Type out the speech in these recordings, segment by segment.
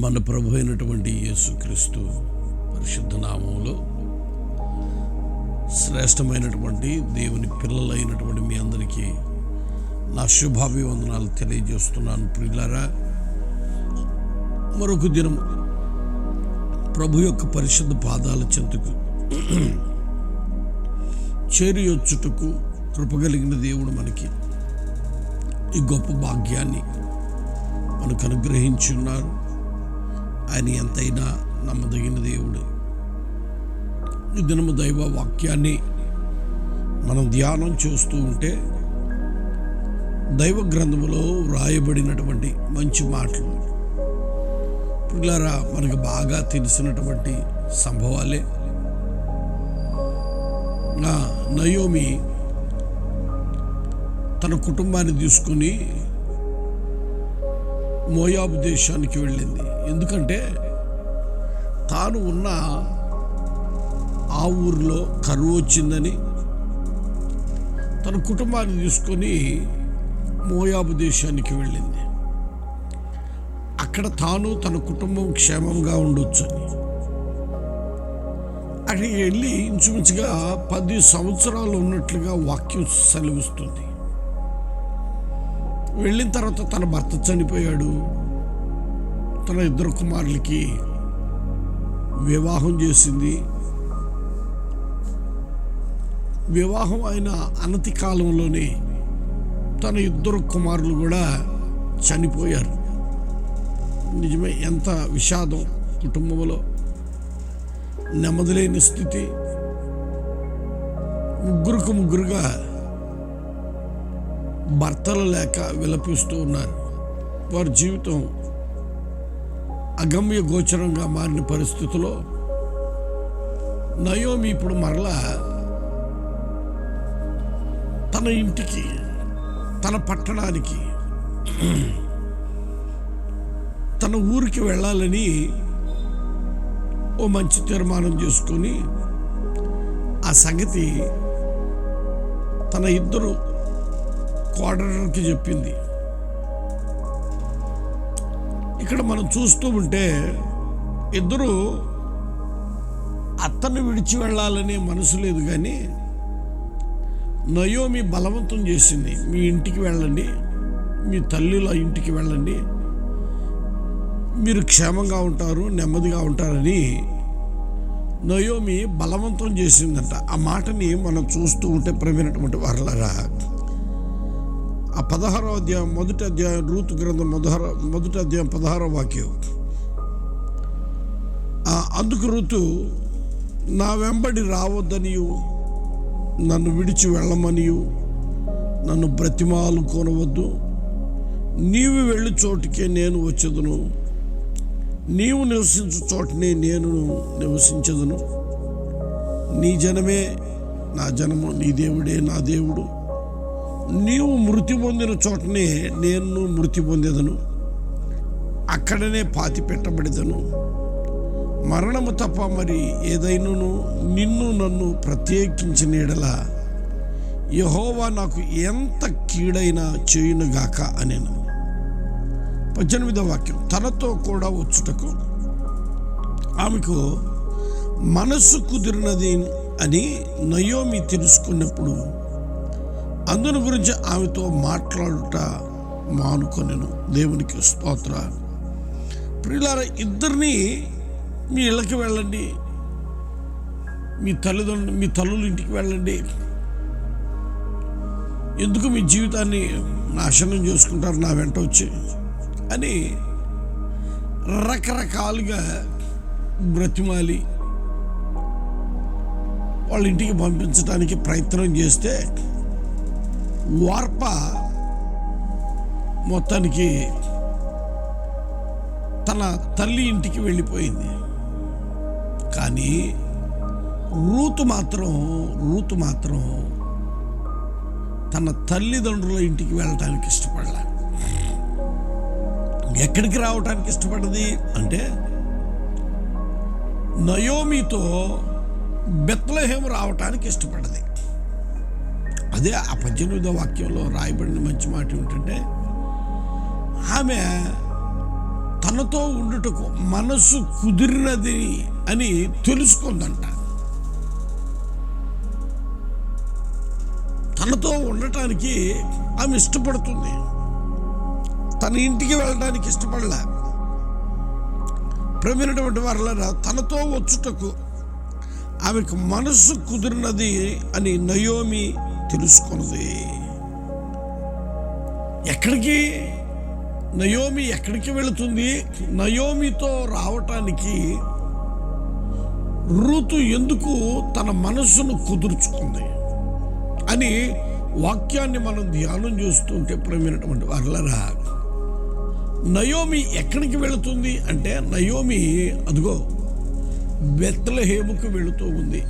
మన ప్రభు అయినటువంటి యేసుక్రీస్తు పరిశుద్ధ నామంలో శ్రేష్టమైనటువంటి దేవుని పిల్లలైనటువంటి మీ అందరికీ నా శుభాభివందనాలు తెలియజేస్తున్నాను ప్రియులారా. మరొక దినం ప్రభు యొక్క పరిశుద్ధ పాదాల చెంతకు చేరియొచ్చుటకు కృపగలిగిన దేవుడు మనకి ఈ గొప్ప భాగ్యాన్ని మనకు అనుగ్రహించున్నారు ఆయన ఎంతైనా నమ్మదగిన దేవుడు. ఈ దినము దైవ వాక్యాన్ని మనం ధ్యానం చేస్తూ ఉంటే దైవ గ్రంథములో వ్రాయబడినటువంటి మంచి మాటలు పిల్లరా మనకు బాగా తెలిసినటువంటి సంభవాలే. నా నయోమి తన కుటుంబాన్ని తీసుకుని మోయాబు దేశానికి వెళ్ళింది. ఎందుకంటే తాను ఉన్న ఆ ఊరిలో కరువు వచ్చిందని తన కుటుంబాన్ని తీసుకొని మోయాబు దేశానికి వెళ్ళింది. అక్కడ తాను తన కుటుంబం క్షేమంగా ఉండొచ్చని. అక్కడికి వెళ్ళి ఇంచుమించుగా పది సంవత్సరాలు ఉన్నట్లుగా వాక్యం సెలవిస్తుంది. వెళ్ళిన తర్వాత తన భర్త చనిపోయాడు. తన ఇద్దరు కుమారులకి వివాహం చేసింది. వివాహం అయిన అనతి కాలంలోనే తన ఇద్దరు కుమారులు కూడా చనిపోయారు. నిజమే ఎంత విషాదం కుటుంబంలో. నెమ్మదిలేని స్థితి. ముగ్గురుకు ముగ్గురుగా భర్తలు లేక విలపిస్తూ ఉన్నారు. వారి జీవితం అగమ్య గోచరంగా మారిన పరిస్థితిలో నయోమి ఇప్పుడు మరలా తన ఇంటికి తన పట్టణానికి తన ఊరికి వెళ్ళాలని ఓ మంచి తీర్మానం చేసుకొని ఆ సంగతి తన ఇద్దరు కోడరికి చెప్పింది. ఇక్కడ మనం చూస్తూ ఉంటే ఇద్దరు అత్తను విడిచి వెళ్ళాలనే మనసు లేదు కానీ నయోమి బలవంతం చేసింది మీ ఇంటికి వెళ్ళండి మీ తల్లిల ఇంటికి వెళ్ళండి మీరు క్షేమంగా ఉంటారు నెమ్మదిగా ఉంటారని నయోమి బలవంతం చేసిందంట. ఆ మాటని మనం చూస్తూ ఉంటే ప్రమైనటువంటి వారలరా ఆ పదహారో అధ్యాయం మొదటి అధ్యాయం రూతు గ్రంథం మొదహార మొదటి అధ్యాయం పదహారో వాక్యం. ఆ, అందుకు ఋతు నా వెంబడి రావద్దనియు నన్ను విడిచి వెళ్ళమనియు నన్ను బ్రతిమాలు కొనవద్దు. నీవు వెళ్ళి చోటుకే నేను వచ్చేదను. నీవు నివసించు చోటనే నేను నివసించదును. నీ జనమే నా జనము నీ దేవుడే నా దేవుడు. నీవు మృతి పొందిన చోటనే నేను మృతి పొందేదను. అక్కడనే పాతి పెట్టబడేదను. మరణము తప్ప మరి ఏదైనాను నిన్ను నన్ను ప్రత్యేకించిన ఎడల యహోవా నాకు ఎంత కీడైనా చేయునుగాక అనేను. పద్దెనిమిదవ వాక్యం. తనతో కూడా వచ్చుటకు ఆమెకు మనస్సు కుదిరినది అని నయోమి తెలుసుకున్నప్పుడు అందుని గురించి ఆమెతో మాట్లాడుట మానుకొనెను. దేవునికి స్తోత్ర ప్రియులార ఇద్దరిని మీ ఇళ్ళకి వెళ్ళండి. మీ తల్లిదండ్రులు మీ తల్లుల ఇంటికి వెళ్ళండి. ఎందుకు మీ జీవితాన్ని నాశనం చేసుకుంటారు నా వెంట వచ్చి? అని రకరకాలుగా బ్రతిమాలి. వాళ్ళ ఇంటికి పంపించడానికి ప్రయత్నం చేస్తే వార్ప మొత్తానికి తన తల్లి ఇంటికి వెళ్ళిపోయింది. కానీ రూతు మాత్రం రూతు మాత్రం తన తల్లిదండ్రుల ఇంటికి వెళ్ళటానికి ఇష్టపడలే. ఎక్కడికి రావటానికి ఇష్టపడది అంటే నయోమితో బెత్లహేం రావటానికి ఇష్టపడది అదే ఆ పద్దెనిమిదో వాక్యంలో రాయబడిన మంచి మాట ఏమిటంటే ఆమె తనతో ఉండుటకు మనసు కుదిరినది అని తెలుసుకుందంట. తనతో ఉండటానికి ఆమె ఇష్టపడుతుంది. తన ఇంటికి వెళ్ళడానికి ఇష్టపడలే. ప్రవీణటువంటి వారులరా తనతో వచ్చుటకు ఆమెకు మనస్సు కుదిరినది అని నయోమి తెలుసుకున్నది. ఎక్కడికి? నయోమి ఎక్కడికి వెళుతుంది? నయోమితో రావటానికి ఋతు ఎందుకు తన మనస్సును కుదుర్చుకుంది? అని వాక్యాన్ని మనం ధ్యానం చేస్తుంటే ప్రేమైనటువంటి వర్లరా నయోమి ఎక్కడికి వెళుతుంది అంటే నయోమి అదిగో బెత్తలహేముకు వెళుతూ ఉంది.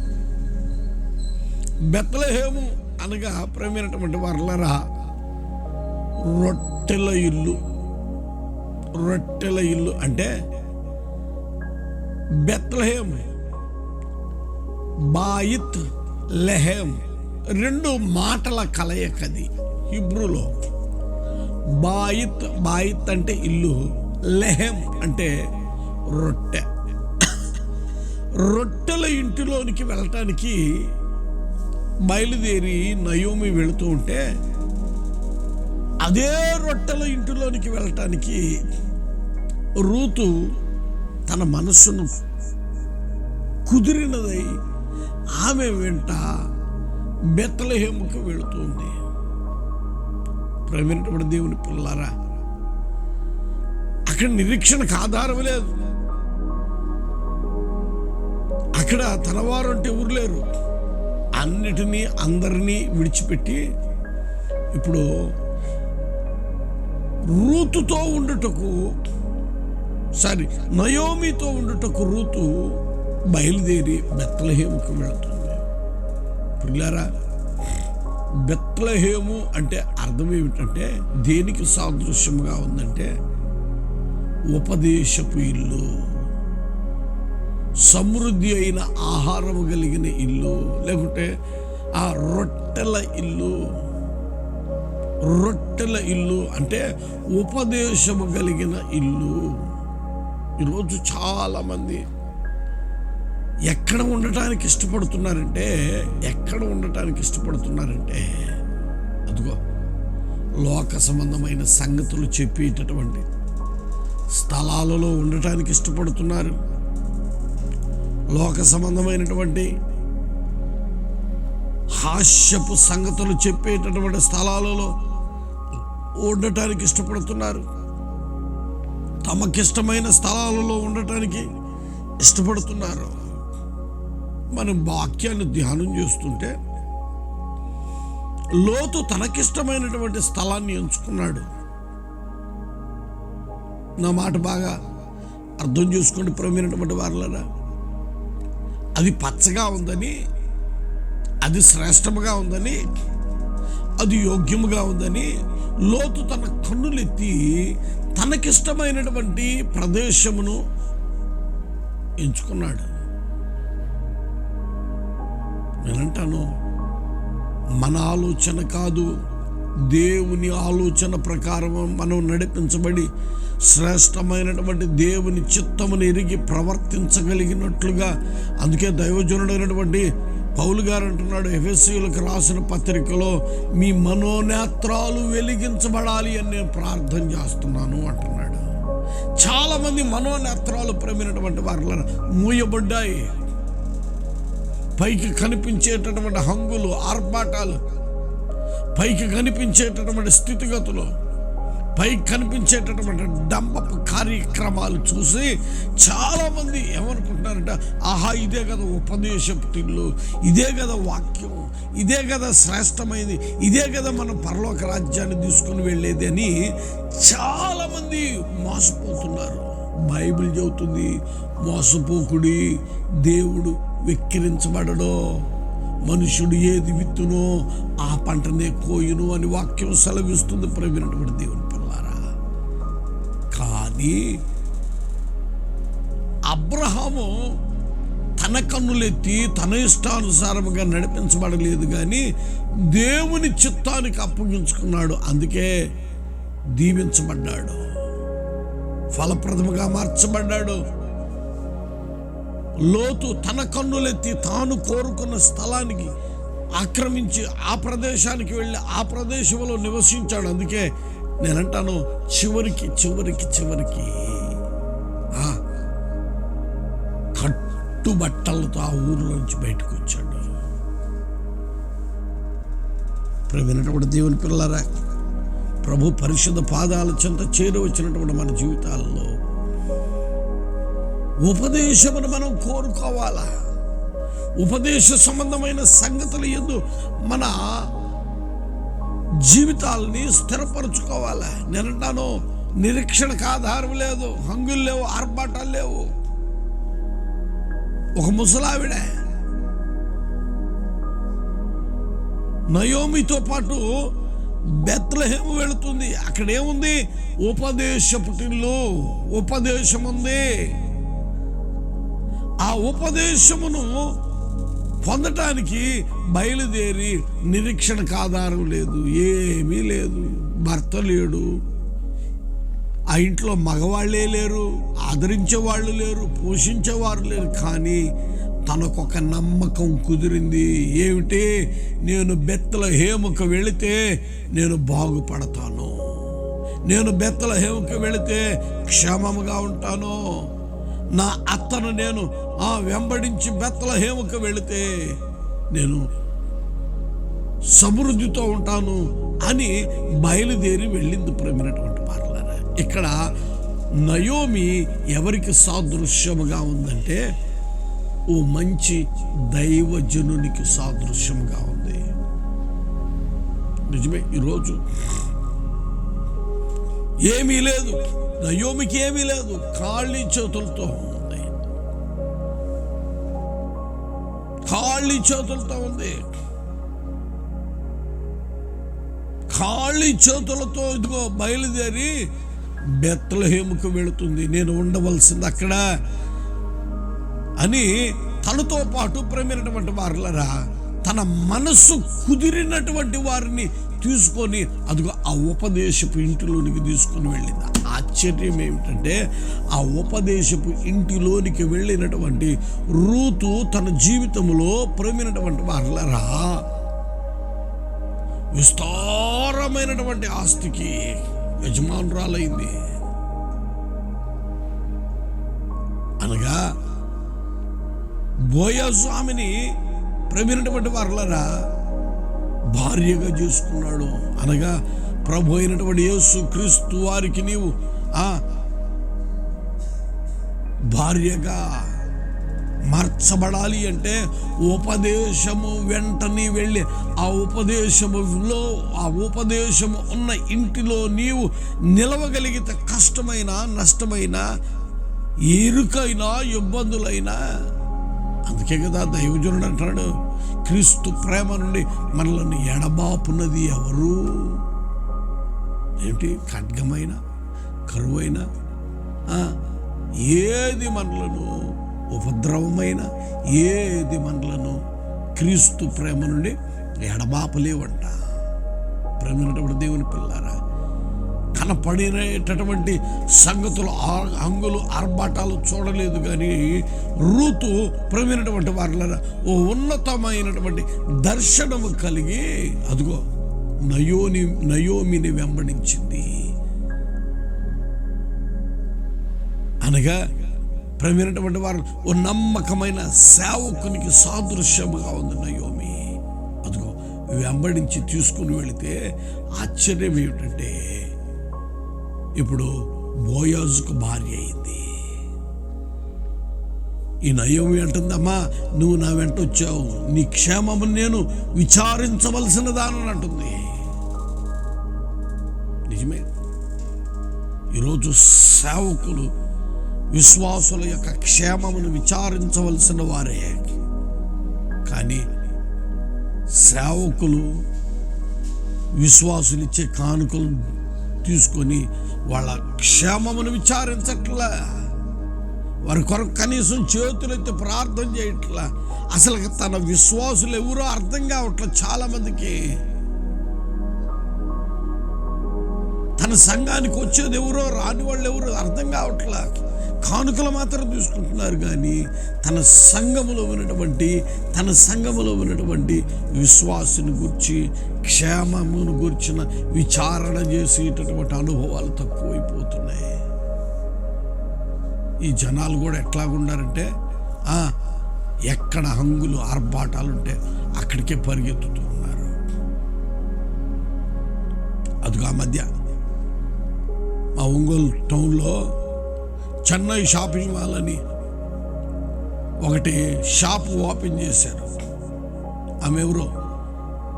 బెత్తలహేము అనగా ప్రేమైనటువంటి వారులరా రొట్టెల ఇల్లు రొట్టెల ఇల్లు అంటే బెత్లహేమ్ బాయిత్ లెహేమ్ రెండు మాటల కలయికది హిబ్రూలో. బాయిత్ బాయిత్ అంటే ఇల్లు లెహెమ్ అంటే రొట్టె. రొట్టెల ఇంటిలోనికి వెళ్ళటానికి బయలుదేరి నయోమి వెళుతూ ఉంటే అదే రొట్టెల ఇంటిలోనికి వెళ్ళటానికి రూతు తన మనస్సును కుదిరినదై ఆమె వెంట బెత్తలహేముకు వెళుతుంది ప్రేమైనటువంటి దేవుని పిల్లారా అక్కడ నిరీక్షణకు ఆధారం లేదు. అక్కడ తనవారు అంటే ఎవరు లేరు. అన్నిటినీ అందరినీ విడిచిపెట్టి ఇప్పుడు రూతుతో ఉండుటకు సారీ నయోమితో ఉండుటకు రూతు బయలుదేరి బెత్తలహేముకు వెళుతుంది. పిల్లారా బెత్తలహేము అంటే అర్థం ఏమిటంటే దేనికి సాదృశ్యంగా ఉందంటే ఉపదేశపు ఇల్లు. సమృద్ధి అయిన ఆహారము కలిగిన ఇల్లు లేకుంటే ఆ రొట్టెల ఇల్లు. రొట్టెల ఇల్లు అంటే ఉపదేశము కలిగిన ఇల్లు. ఈరోజు చాలామంది ఎక్కడ ఉండటానికి ఇష్టపడుతున్నారంటే ఎక్కడ ఉండటానికి ఇష్టపడుతున్నారంటే అదిగో లోక సంబంధమైన సంగతులు చెప్పేటటువంటి స్థలాలలో ఉండటానికి ఇష్టపడుతున్నారు. లోక సంబంధమైనటువంటి హాస్యపు సంగతులు చెప్పేటటువంటి స్థలాలలో ఉండటానికి ఇష్టపడుతున్నారు. తమకిష్టమైన స్థలాలలో ఉండటానికి ఇష్టపడుతున్నారు. మనం వాక్యాన్ని ధ్యానం చేస్తుంటే లోతు తనకిష్టమైనటువంటి స్థలాన్ని ఎంచుకున్నాడు. నా మాట బాగా అర్థం చేసుకోండి ప్రమైనటువంటి వారులరా. అది పచ్చగా ఉందని అది శ్రేష్టముగా ఉందని అది యోగ్యముగా ఉందని లోతు తన కన్నులెత్తి తనకిష్టమైనటువంటి ప్రదేశమును ఎంచుకున్నాడు. నేనంటాను మన ఆలోచన కాదు. దేవుని ఆలోచన ప్రకారం మనం నడిపించబడి శ్రేష్టమైనటువంటి దేవుని చిత్తమును ఎరిగి ప్రవర్తించగలిగినట్లుగా అందుకే దైవజనుడైనటువంటి పౌలు గారు అంటున్నాడు ఎఫ్ఎస్సీలకు రాసిన పత్రికలో మీ మనోనేత్రాలు వెలిగించబడాలి అని నేను ప్రార్థన చేస్తున్నాను అంటున్నాడు. చాలామంది మనోనేత్రాలు ప్రేమినటువంటి వారిలో మూయబడ్డాయి. పైకి కనిపించేటటువంటి హంగులు ఆర్భాటాలు పైకి కనిపించేటటువంటి స్థితిగతులు పైకి కనిపించేటటువంటి డంబపు కార్యక్రమాలు చూసి చాలామంది ఏమనుకుంటున్నారంట ఆహా ఇదే కదా ఉపదేశపు ఇదే కదా వాక్యం ఇదే కదా శ్రేష్టమైనది ఇదే కదా మనం పరలోక రాజ్యాన్ని తీసుకుని వెళ్ళేది అని చాలామంది మోసపోతున్నారు. బైబిల్ చెబుతుంది మోసపోకుడి దేవుడు వెక్కిరించబడడో. మనుషుడు ఏది విత్తునో ఆ పంటనే కోయును అని వాక్యం సెలవిస్తుంది ప్రవీణటువంటి దేవుని పిల్లారా కానీ అబ్రహాము తన కన్నులెత్తి తన ఇష్టానుసారముగా నడిపించబడలేదు కానీ దేవుని చిత్తానికి అప్పగించుకున్నాడు. అందుకే దీవించబడ్డాడు. ఫలప్రదముగా మార్చబడ్డాడు. లోతు తన కన్నులెత్తి తాను కోరుకున్న స్థలానికి ఆక్రమించి ఆ ప్రదేశానికి వెళ్ళి ఆ ప్రదేశంలో నివసించాడు. అందుకే నేనంటాను చివరికి చివరికి చివరికి కట్టుబట్టలతో ఆ ఊరిలోంచి బయటకు వచ్చాడు. ప్రేమైనటువంటి దేవుని పిల్లరా ప్రభు పరిశుద్ధ పాదాల చెంత చేరువచ్చినటువంటి మన జీవితాల్లో ఉపదేశమును మనం కోరుకోవాలా? ఉపదేశ సంబంధమైన సంగతులు ఎందు మన జీవితాలని స్థిరపరచుకోవాలా? నేనంటాను నిరీక్షణకు ఆధారం లేదు హంగులు లేవు ఆర్భాటాలు లేవు. ఒక ముసలావిడ నయోమితో పాటు బెత్లహేమ వెళుతుంది. అక్కడేముంది? ఏముంది ఉపదేశపు ఉపదేశం ఉంది ఆ ఉపదేశమును పొందటానికి బయలుదేరి నిరీక్షణకు ఆధారం లేదు ఏమీ లేదు. భర్త లేడు. ఆ ఇంట్లో మగవాళ్ళే లేరు ఆదరించే వాళ్ళు లేరు పోషించేవారు లేరు కానీ తనకొక నమ్మకం కుదిరింది. ఏమిటి నేను బెత్తల హేముకు వెళితే నేను బాగుపడతాను. నేను బెత్తల హేముకు వెళితే క్షేమముగా ఉంటాను. నా అత్తను నేను ఆ వెంబడించి బెత్తల హేముకు వెళితే నేను సమృద్ధితో ఉంటాను అని బయలుదేరి వెళ్ళింది ప్రేమైనటువంటి పాటలారా. ఇక్కడ నయోమి ఎవరికి సాదృశ్యముగా ఉందంటే ఓ మంచి దైవజనునికి సాదృశ్యముగా ఉంది. నిజమే ఈరోజు ఏమీ లేదు. నయోమికి ఏమీ లేదు ఖాళీ చేతులతో ఉంది. ఖాళీ చేతులతో ఉంది. ఖాళీ చేతులతో ఇదిగో బయలుదేరి బెత్తలహేముకు వెళుతుంది. నేను ఉండవలసింది అక్కడ అని తనతో పాటు ప్రేమైనటువంటి వారులరా తన మనస్సు కుదిరినటువంటి వారిని తీసుకొని అదిగో ఆ ఉపదేశపు ఇంటిలోనికి తీసుకొని వెళ్ళింది. ఆశ్చర్యం ఏమిటంటే ఆ ఉపదేశపు ఇంటిలోనికి వెళ్ళినటువంటి రూతు తన జీవితంలో ప్రేమినటువంటి వారులరా. విస్తారమైనటువంటి ఆస్తికి యజమానురాలైంది. అనగా బోయస్వామిని ప్రవీణటువంటి వారులరా భార్యగా చేసుకున్నాడు. అనగా ప్రభు అయినటువంటి యేసు క్రీస్తు వారికి నీవు ఆ భార్యగా మార్చబడాలి అంటే ఉపదేశము వెంటనే వెళ్ళి ఆ ఉపదేశములో ఆ ఉపదేశము ఉన్న ఇంటిలో నీవు నిలవగలిగితే కష్టమైన నష్టమైన ఎరుకైనా ఇబ్బందులైనా అందుకే కదా దైవజనుడు అంటాడు క్రీస్తు ప్రేమ నుండి మనల్ని ఎడబాపున్నది ఎవరు? ఏంటి? ఖడ్గమైన కరువైన ఏది మనలను ఉపద్రవమైన ఏది మనలను క్రీస్తు ప్రేమ నుండి ఎడబాపలేవంట. ప్రేమ దేవుని పిల్లారా కనపడినటువంటి సంగతులు ఆ- హంగులు ఆర్భాటాలు చూడలేదు కానీ రూతు ప్రమైనటువంటి వారిలో ఓ ఉన్నతమైనటువంటి దర్శనము కలిగి అదిగో నయోని నయోమిని వెంబడించింది. అనగా ప్రమైనటువంటి వారు ఓ నమ్మకమైన సేవకునికి సాదృశ్యముగా ఉంది నయోమి. అదిగో వెంబడించి తీసుకుని వెళితే ఆశ్చర్యం ఏమిటంటే ఇప్పుడు బోయాజుకు భార్య అయింది. ఈ నయోమి అంటుందమ్మా నువ్వు నా వెంట వచ్చావు. నీ క్షేమము నేను విచారించవలసిన దానని అంటుంది. నిజమే. ఈరోజు సేవకులు విశ్వాసుల యొక్క క్షేమమును విచారించవలసిన వారే. కానీ సేవకులు విశ్వాసులు ఇచ్చే కానుకలు తీసుకొని వాళ్ళ క్షేమమును విచారించట్లా. వారి కొరకు కనీసం చేతులెత్తి ప్రార్థన చేయట్లా. అసలు తన విశ్వాసులు ఎవరో అర్థం కావట్లేదు చాలా మందికి తన తన సంఘానికి వచ్చేది ఎవరో రాని వాళ్ళు ఎవరో అర్థం కావట్లా. కానుకలు మాత్రం తీసుకుంటున్నారు కానీ తన సంఘములో ఉన్నటువంటి తన సంఘములో ఉన్నటువంటి విశ్వాసుని గురించి క్షేమమును గురించిన విచారణ చేసేటటువంటి అనుభవాలు తక్కువైపోతున్నాయి. ఈ జనాలు కూడా ఎట్లాగున్నారంటే ఉన్నారంటే ఎక్కడ హంగులు ఆర్భాటాలు ఉంటే అక్కడికే పరిగెత్తుతూ ఉన్నారు. అదిగా ఆ మధ్య మా ఒంగోలు టౌన్లో చెన్నై షాపింగ్ మాల్ అని ఒకటి షాప్ ఓపెన్ చేశారు. ఆమె ఎవరో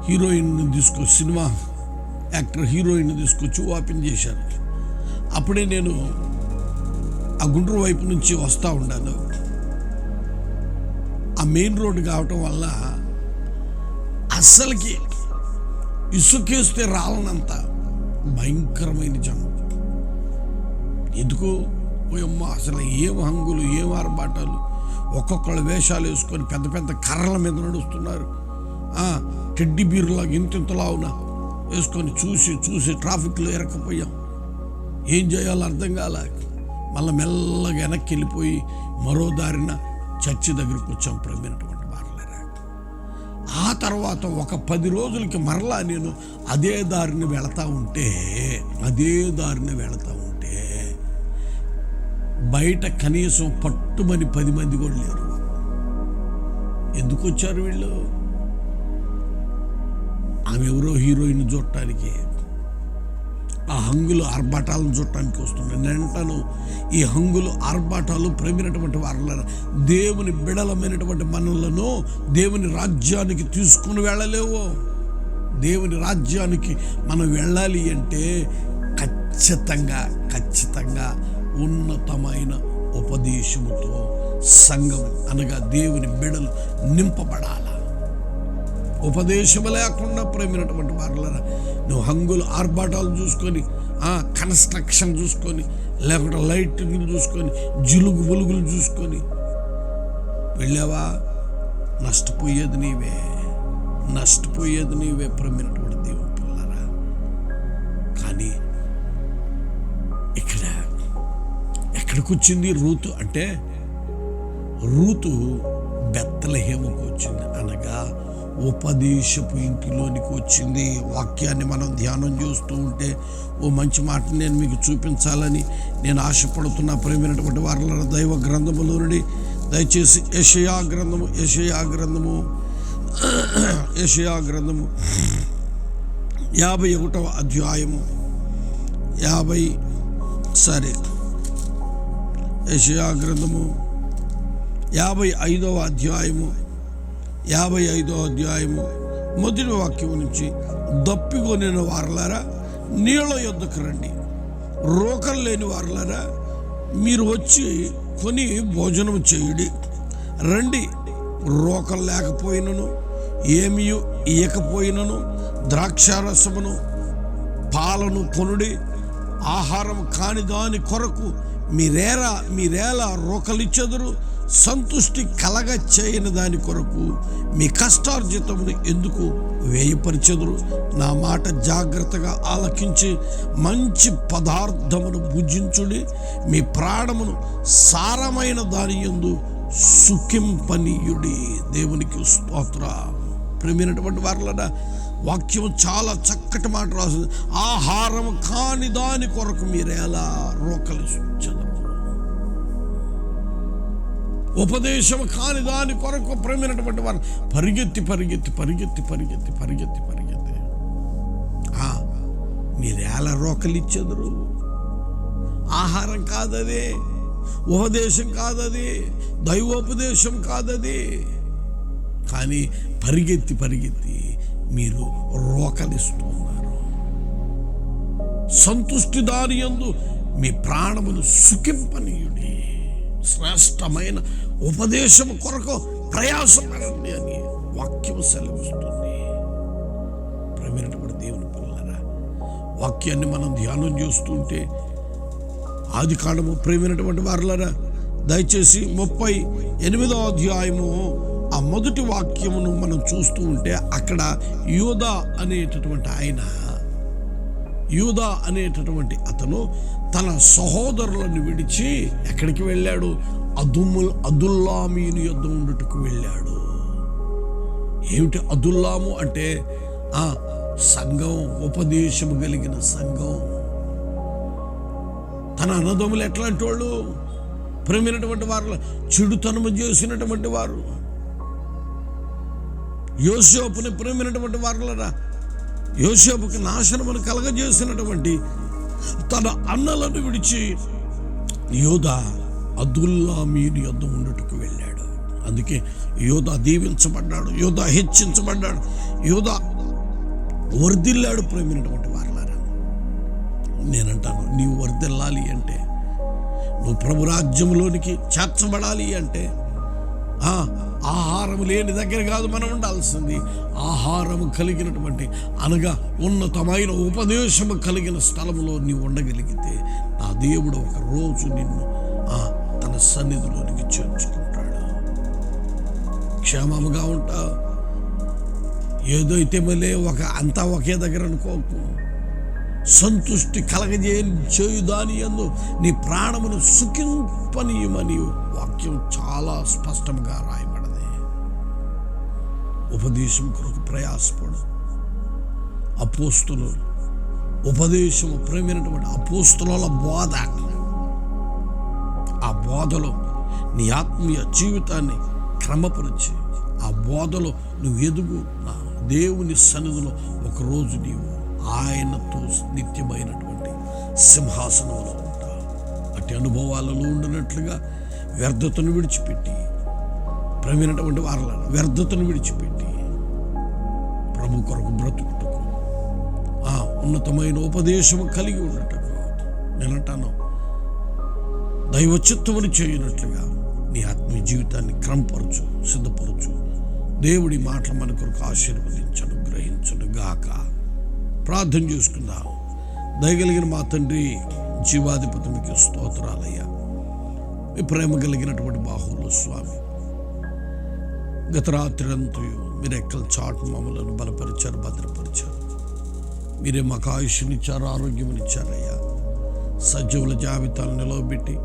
హీరోయిన్ తీసుకొచ్చి సినిమా యాక్టర్ హీరోయిన్ తీసుకొచ్చి ఓపెన్ చేశారు. అప్పుడే నేను ఆ గుండ్రు వైపు నుంచి వస్తూ ఉన్నాను ఆ మెయిన్ రోడ్డు కావటం వల్ల అస్సలకి ఇసుకేస్తే రాలనంత భయంకరమైన జనం ఎందుకు? పోయమ్మ అసలు ఏం హంగులు ఏం ఆర్భాటాలు? ఒక్కొక్కళ్ళు వేషాలు వేసుకొని పెద్ద పెద్ద కర్రల మీద నడుస్తున్నారు. టెడ్డి బీరులా ఇంత ఇంతలా ఉన్నా. వేసుకొని చూసి చూసి ట్రాఫిక్లో ఎరకపోయాం ఏం చేయాలో అర్థం కాల. మళ్ళీ మెల్లగా వెనక్కి వెళ్ళిపోయి మరో దారిన చర్చి దగ్గరికి వచ్చాం ప్రమినటువంటి మాటలరా ఆ తర్వాత ఒక పది రోజులకి మరలా నేను అదే దారిని వెళతా ఉంటే అదే దారిని వెళతా ఉంటే బయట కనీసం పట్టుమని పది మంది కూడా లేరు. ఎందుకు వచ్చారు వీళ్ళు? ఆమె ఎవరో హీరోయిన్ చూడటానికి ఆ హంగులు ఆర్భాటాలను చూడటానికి వస్తున్నాయి వెంటను ఈ హంగులు ఆర్భాటాలు ప్రేమినటువంటి వారిలో దేవుని బిడలమైనటువంటి మనలను దేవుని రాజ్యానికి తీసుకుని వెళ్ళలేవు. దేవుని రాజ్యానికి మనం వెళ్ళాలి అంటే ఖచ్చితంగా ఖచ్చితంగా ఉన్నతమైన ఉపదేశముతో సంఘం అనగా దేవుని బిడలు నింపబడాల. ఉపదేశం లేకుండా ప్రేమినటువంటి వారులరా నువ్వు హంగులు ఆర్భాటాలు చూసుకొని కన్స్ట్రక్షన్ చూసుకొని లేకుంటే లైటింగ్లు చూసుకొని జిలుగు బులుగులు చూసుకొని వెళ్ళావా? నష్టపోయేది నీవే నష్టపోయేది నీవే ప్రమినటువంటి ఎక్కడికి వచ్చింది రూతు అంటే రూతు బెత్తలహేమకు వచ్చింది అనగా ఉపదేశపు ఇంటిలోనికి వచ్చింది వాక్యాన్ని మనం ధ్యానం చేస్తూ ఉంటే ఓ మంచి మాట నేను మీకు చూపించాలని నేను ఆశపడుతున్న. ప్రేమైనటువంటి వారిలో దైవ గ్రంథములో నుండి దయచేసి యషయా గ్రంథము యషయా గ్రంథము యషయా గ్రంథము యాభై ఒకటవ అధ్యాయము. యాభై సరే. యషయా గ్రంథము యాభై ఐదవ అధ్యాయము యాభై ఐదవ అధ్యాయము మొదటి వాక్యం నుంచి దప్పికొనిన వారలారా నీళ్ళ యొద్దకు రండి. రోకలు లేని వారలారా మీరు వచ్చి కొని భోజనం చేయుడి. రండి రోకలు లేకపోయినను ఏమీ ఇయకపోయినను ద్రాక్షారసమును పాలను కొనుడి ఆహారం కాని దాని కొరకు మీరేరా మీరేలా రోకలిచ్చెదరు సంతుష్టి కలగ చేయని దాని కొరకు మీ కష్టార్జితమును ఎందుకు వేయపరిచెదరు? నా మాట జాగ్రత్తగా ఆలకించి మంచి పదార్థమును భుజించుడి మీ ప్రాణమును సారమైన దాని ఎందు సుఖింపనీయుడి. దేవునికి స్తోత్ర. ప్రేమైనటువంటి వారిలో వాక్యం చాలా చక్కటి మాట రాసింది. ఆహారం కాని దాని కొరకు మీరు ఎలా రోకలి ఉపదేశం కాని దాని కొరకు ప్రేమైనటువంటి వారు పరిగెత్తి పరిగెత్తి పరిగెత్తి పరిగెత్తి పరిగెత్తి పరిగెత్తి. ఆ, మీరు ఎలా రోకలు ఇచ్చెదరు ఆహారం కాదది ఉపదేశం కాదది దైవోపదేశం కాదది. కానీ పరిగెత్తి పరిగెత్తి మీరు రోకలిస్తున్నారు. సంతుష్టి దాని యందు మీ ప్రాణమును సుఖింపనీయుడి. శ్రేష్టమైన ఉపదేశం కొరకు ప్రయాసపడండి అని వాక్యం సెలవిస్తుంది. ప్రేమైనటువంటి దేవుని పిల్లరా వాక్యాన్ని మనం ధ్యానం చేస్తుంటే ఆది కాలము ప్రేమైనటువంటి వారులరా దయచేసి ముప్పై ఎనిమిదో అధ్యాయము ఆ మొదటి వాక్యమును మనం చూస్తూ ఉంటే అక్కడ యోధ అనేటటువంటి ఆయన యూదా అనేటటువంటి అతను తన సహోదరులను విడిచి ఎక్కడికి వెళ్ళాడు? అదుముల్ అదుల్లామీని యుద్ధ ఉండుటకు వెళ్ళాడు. ఏమిటి అదుల్లాము అంటే? ఆ సంఘం ఉపదేశము కలిగిన సంఘం. తన అన్నదమ్ములు ఎట్లాంటి వాళ్ళు? ప్రేమైనటువంటి వారు చెడుతనము చేసినటువంటి వారు. యోసేపుని ప్రేమైనటువంటి వారులరా యోసేపుకి నాశనమును కలగజేసినటువంటి తన అన్నలను విడిచి యోధ అదుల్లా మీరు యుద్ధం ఉండటకు వెళ్ళాడు. అందుకే యోధ దీవించబడ్డాడు యోధ హెచ్చించబడ్డాడు యోధ వర్ధిల్లాడు ప్రేమినటువంటి వారులారా. నేనంటాను నీవు వర్ధిల్లాలి అంటే నువ్వు ప్రభురాజ్యంలోనికి చేర్చబడాలి అంటే ఆహారం లేని దగ్గర కాదు మనం ఉండాల్సింది. ఆహారము కలిగినటువంటి అనగా ఉన్నతమైన ఉపదేశము కలిగిన స్థలములో నీవు ఉండగలిగితే నా దేవుడు ఒక రోజు నిన్ను తన సన్నిధిలోనికి చేర్చుకుంటాడు. క్షేమముగా ఉంటా ఏదైతే మళ్ళీ ఒక అంతా ఒకే దగ్గర అనుకోకు. సంతుష్టి కలగజే చేయుదాని అందు నీ ప్రాణమును సుఖింపనీయమని వాక్యం చాలా స్పష్టంగా రాయబడది. ఉపదేశం కొరకు ప్రయాసపడు. అపోస్తులు ఉపదేశము ప్రేమైనటువంటి అపోస్తుల బోధ. ఆ బోధలో నీ ఆత్మీయ జీవితాన్ని క్రమపరిచి ఆ బోధలో నువ్వు ఎదుగు నా దేవుని సన్నిధిలో ఒకరోజు నీవు ఆయనతో నిత్యమైనటువంటి సింహాసనంలో ఉంటావు అట్టి అనుభవాలలో ఉండినట్లుగా వ్యర్థతను విడిచిపెట్టి ప్రవీణటువంటి వారలను వ్యర్థతను విడిచిపెట్టి ప్రభు కొరకు బ్రతుకుటకు ఆ ఉన్నతమైన ఉపదేశము కలిగి ఉండటకు నేనంటాను దైవచిత్తముని చేయనట్లుగా నీ ఆత్మీయ జీవితాన్ని క్రమపరచు సిద్ధపరచు. దేవుడి మాటలు మన కొరకు ఆశీర్వదించను గ్రహించను గాక ప్రార్థన చేసుకుందాం. దయగలిగిన మా తండ్రి జీవాధిపతి మీకు స్తోత్రాలయ్యా. మీ ప్రేమ కలిగినటువంటి బాహువులు స్వామి గత రాత్రి అంతయు మీరు ఎక్కల చాటు మమ్మలను బలపరిచారు భద్రపరిచారు. మీరే మాకు ఆయుష్నిచ్చారు ఆరోగ్యమునిచ్చారయ్యా సజీవుల జాబితాలు నిలవబెట్టి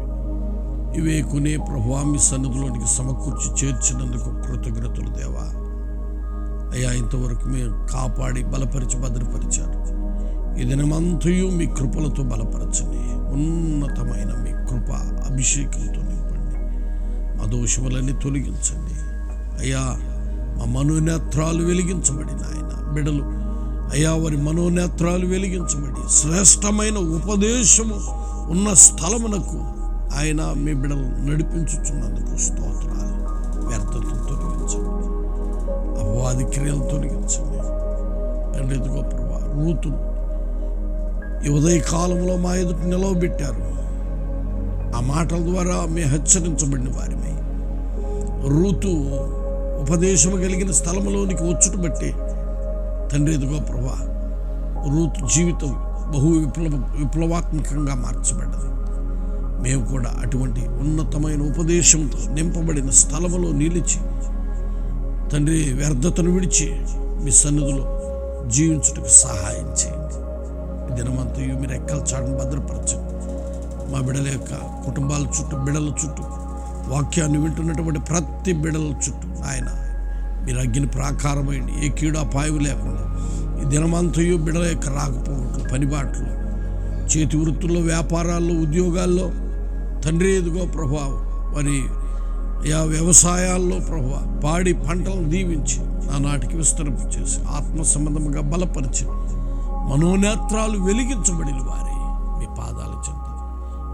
ఇవే కొనే ప్రభావామి సన్నిధిలోనికి సమకూర్చి చేర్చినందుకు కృతజ్ఞతలు దేవా. అయ్యా ఇంతవరకు మేము కాపాడి బలపరిచి భద్రపరిచారు. ఈ దినమంతయు మీ కృపలతో బలపరచండి. ఉన్నతమైన మీ కృప అభిషేకంతో నింపండి. మా దోషములన్నీ తొలగించండి. అయ్యా మా మనోనేత్రాలు వెలిగించబడిన ఆయన బిడలు. అయ్యా వారి మనోనేత్రాలు వెలిగించబడి శ్రేష్టమైన ఉపదేశము ఉన్న స్థలమునకు ఆయన మీ బిడలు నడిపించుచున్నందుకు స్తోత్రాలు. వ్యర్థతను తొలగించండి. వాది క్రియలు తొలగించండి. తండ్రి ఎదుగో ప్రభా ఈ ఉదయ కాలంలో మా ఎదుట నిలవబెట్టారు. ఆ మాటల ద్వారా మేము హెచ్చరించబడిన వారిమే. రూతు ఉపదేశము కలిగిన స్థలంలోనికి వచ్చుట బట్టి తండ్రి ఎదుగో ప్రభా రూతు జీవితం బహు విప్లవ విప్లవాత్మకంగా మార్చబడ్డది. మేము కూడా అటువంటి ఉన్నతమైన ఉపదేశంతో నింపబడిన స్థలములో నిలిచి తండ్రి వ్యర్థతను విడిచి మీ సన్నిధిలో జీవించుటకు సహాయం చేయండి. దినమంతయు మీరు ఎక్కల చాటును భద్రపరచండి. మా బిడల యొక్క కుటుంబాల చుట్టూ బిడల చుట్టూ వాక్యాన్ని వింటున్నటువంటి ప్రతి బిడల చుట్టూ ఆయన మీరు అగ్గిని ప్రాకారమైంది ఏ కీడు అపాయం లేకుండా ఈ దినమంతయు బిడల యొక్క రాకపోవట్లు పనిబాట్లు చేతి వృత్తుల్లో వ్యాపారాల్లో ఉద్యోగాల్లో తండ్రి ఎదుగో ప్రభావం మరి యా వ్యవసాయాల్లో ప్రభు పాడి పంటలను దీవించి ఆనాటికి విస్తరింపు చేసి ఆత్మ సంబంధముగా బలపరిచి మనోనేత్రాలు వెలిగించబడిన వారే మీ పాదాల చెంత.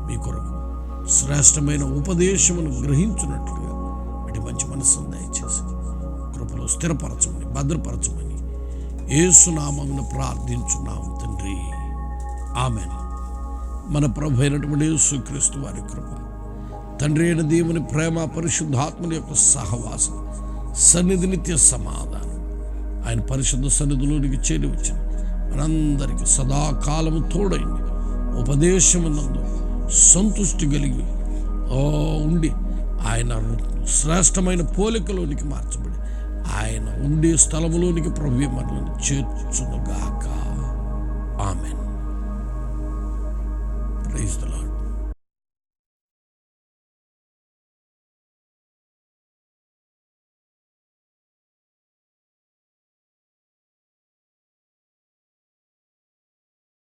మీ కొరకు శ్రేష్టమైన ఉపదేశమును గ్రహించున్నట్లుగా అటు మంచి మనస్సును దయచేసి కృపలో స్థిరపరచమని భద్రపరచమని ఏసునామమును ప్రార్థించున్నాము తండ్రి. ఆమెను. మన ప్రభు అయినటువంటి యేసుక్రీస్తు వారి కృప తండ్రి అయిన దేవుని ప్రేమ పరిశుద్ధాత్మల యొక్క సహవాసం సన్నిధి నిత్య సమాధానం. ఆయన పరిశుద్ధ సన్నిధిలోనికి చేరి వచ్చిన మనందరికీ సదాకాలము తోడైంది. ఉపదేశమునందు సంతుష్టి కలిగి ఓ ఉండి ఆయన శ్రేష్టమైన పోలికలోనికి మార్చబడి ఆయన ఉండే స్థలములోనికి ప్రభు మనల్ని చేర్చునుగాక